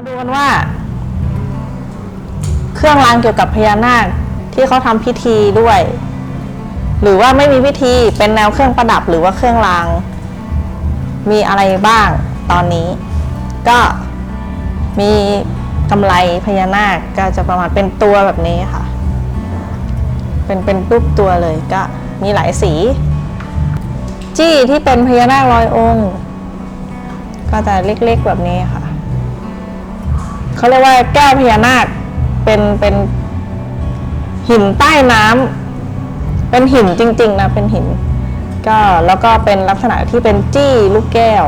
าดูกันว่า เครื่องรางเกี่ยวกับพญานาคที่เขาทำพิธีด้วย หรือว่าไม่มีพิธีเป็นแนวเครื่องประดับหรือว่าเครื่องราง มีอะไรบ้างตอนนี้ ก็มีกำไรพญานาคก็จะประมาณเป็นตัวแบบนี้ค่ะ เป็นเป็นรูปตัวเลยก็มีหลายสี จี้ที่เป็นพญานาคร้อยองค์ ก็จะเล็กๆแบบนี้ค่ะ เขาเรียกว่าแก้วพญานาคเป็นเป็นหินใต้น้ำเป็นหินจริง ๆ นะเป็นหิน ก็แล้วก็เป็นลักษณะที่เป็นจี้ลูกแก้ว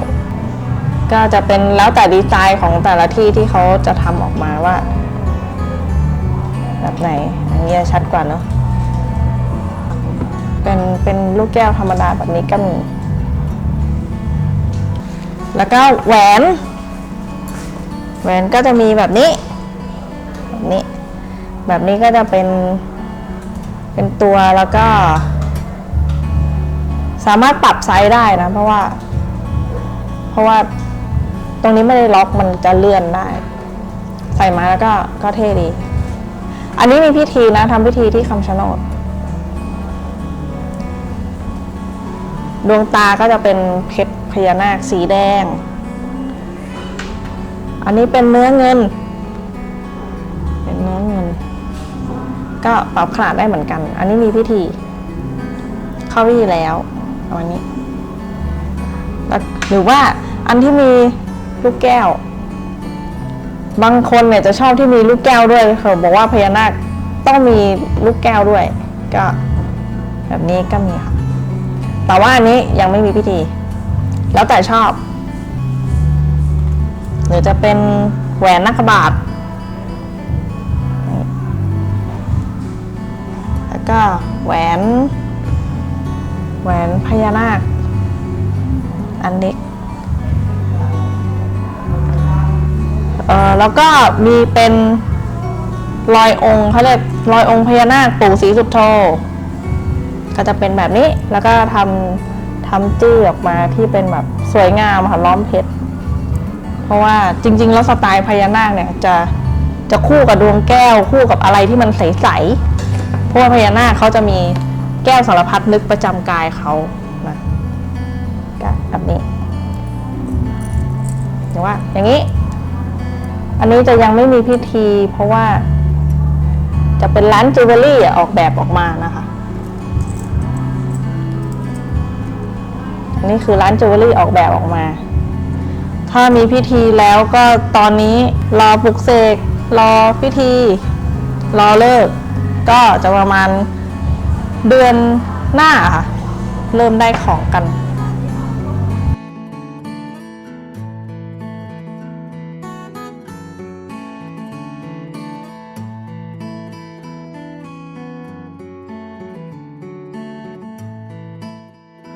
ก็จะเป็นแล้วแต่ดีไซน์ของแต่ละที่ที่เขาจะทำออกมาว่า แบบไหน อันนี้จะชัดกว่าเนอะเป็นเป็นลูกแก้วธรรมดาแบบนี้ก็มีแล้วก็แหวน แหวนก็จะมีแบบนี้แบบนี้ แบบนี้ก็จะเป็น เป็นตัวแล้วก็ สามารถปรับไซส์ได้นะ เพราะว่า เพราะว่าตรงนี้ไม่ได้ล็อกมันจะเลื่อนได้ ใส่มาแล้วก็ก็เท่ดี อันนี้มีพิธีนะทำพิธีที่คำชะโนดดวงตาก็จะเป็นเพชรพญานาคสีแดง อันนี้เป็นเนื้อเงิน เป็นเนื้อเงิน ก็ปรับขนาดได้เหมือนกัน อันนี้มีพิธี เข้าพิธีแล้วประมาณนี้หรือว่าอันที่มีลูกแก้ว บางคนเนี่ยจะชอบที่มีลูกแก้วด้วยเขาบอกว่าพญานาคต้องมีลูกแก้วด้วย ก็แบบนี้ก็มีค่ะแต่ว่าอันนี้ยังไม่มีพิธี แล้วแต่ชอบ รือจะเป็นแหวนนักบาทแล้วก็แหวน แหวนพญานาค อันเล็กเออแล้วก็มีเป็นรอยองค์เขาเรียกรอยองค์พญานาคปู่ศรีสุโธก็จะเป็นแบบนี้แล้วก็ทำทำจี้ออกมาที่เป็นแบบสวยงามค่ะล้อมเพชร เพราะว่าจริง ๆ แล้วสไตล์พญานาคเนี่ยจะจะคู่กับดวงแก้วคู่กับอะไรที่มันใสๆเพราะว่าพญานาคเขาจะมีแก้วสารพัดนึกประจำกายเขานะกแบบนี้หรือว่า อย่างนี้ อันนี้จะยังไม่มีพิธี เพราะว่าจะเป็นร้านจิวเวลรี่ออกแบบออกมานะคะ อันนี้คือร้านจิวเวลรี่ออกแบบออกมา ถ้ามีพิธีแล้วก็ตอนนี้รอปลุกเสกรอพิธี รอเลิก ก็จะประมาณเดือนหน้าค่ะ เริ่มได้ของกัน